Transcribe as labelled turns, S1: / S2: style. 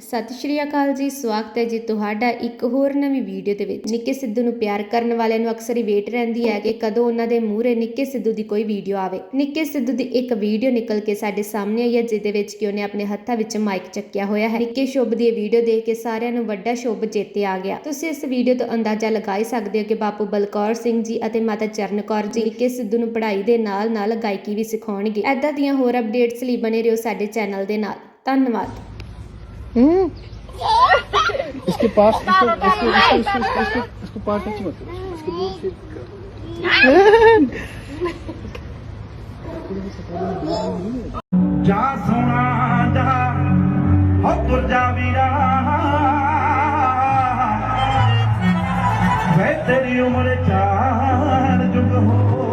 S1: ਸਤਿ ਸ਼੍ਰੀ ਅਕਾਲ ਜੀ, ਸਵਾਗਤ ਹੈ ਜੀ ਤੁਹਾਡਾ ਇੱਕ ਹੋਰ ਨਵੀਂ ਵੀਡੀਓ ਦੇ ਵਿੱਚ। ਨਿੱਕੇ ਸਿੱਧੂ ਨੂੰ ਪਿਆਰ ਕਰਨ ਵਾਲਿਆਂ ਨੂੰ ਅਕਸਰ ਹੀ ਵੇਟ ਰਹਿੰਦੀ ਹੈ ਕਿ ਕਦੋਂ ਉਹਨਾਂ ਦੇ ਮੂਹਰੇ ਨਿੱਕੇ ਸਿੱਧੂ ਦੀ ਕੋਈ ਵੀਡੀਓ ਆਵੇ। ਨਿੱਕੇ ਸਿੱਧੂ ਦੀ ਇੱਕ ਵੀਡੀਓ ਨਿਕਲ ਕੇ ਸਾਡੇ ਸਾਹਮਣੇ ਆਈ ਹੈ, ਜਿਹਦੇ ਵਿੱਚ ਕਿ ਉਹਨੇ ਆਪਣੇ ਹੱਥਾਂ ਵਿੱਚ ਮਾਈਕ ਚੱਕਿਆ ਹੋਇਆ ਹੈ। ਨਿੱਕੇ ਸ਼ੁਭ ਦੀ ਵੀਡੀਓ ਦੇਖ ਕੇ ਸਾਰਿਆਂ ਨੂੰ ਵੱਡਾ ਸ਼ੁਭ ਚੇਤੇ ਆ ਗਿਆ। ਤੁਸੀਂ ਇਸ ਵੀਡੀਓ ਤੋਂ ਅੰਦਾਜ਼ਾ ਲਗਾ ਹੀ ਸਕਦੇ ਹੋ ਕਿ ਬਾਪੂ ਬਲਕੌਰ ਸਿੰਘ ਜੀ ਅਤੇ ਮਾਤਾ ਚਰਨ ਕੌਰ ਜੀ ਨਿੱਕੇ ਸਿੱਧੂ ਨੂੰ ਪੜ੍ਹਾਈ ਦੇ ਨਾਲ ਨਾਲ ਗਾਇਕੀ ਵੀ ਸਿਖਾਉਣਗੇ। ਐਦਾਂ ਦੀਆਂ ਹੋਰ ਅਪਡੇਟਸ ਲਈ ਬਣੇ ਰਹੋ ਸਾਡੇ ਚੈਨਲ ਦੇ ਨਾਲ। ਧੰਨਵਾਦ। हम्म।
S2: इसके पास इसको इसको इसको इसको इसको, इसको पास मत। इसके से
S3: जा सोना तुर जा वीरा। तेरी उम्र चार जुग हो।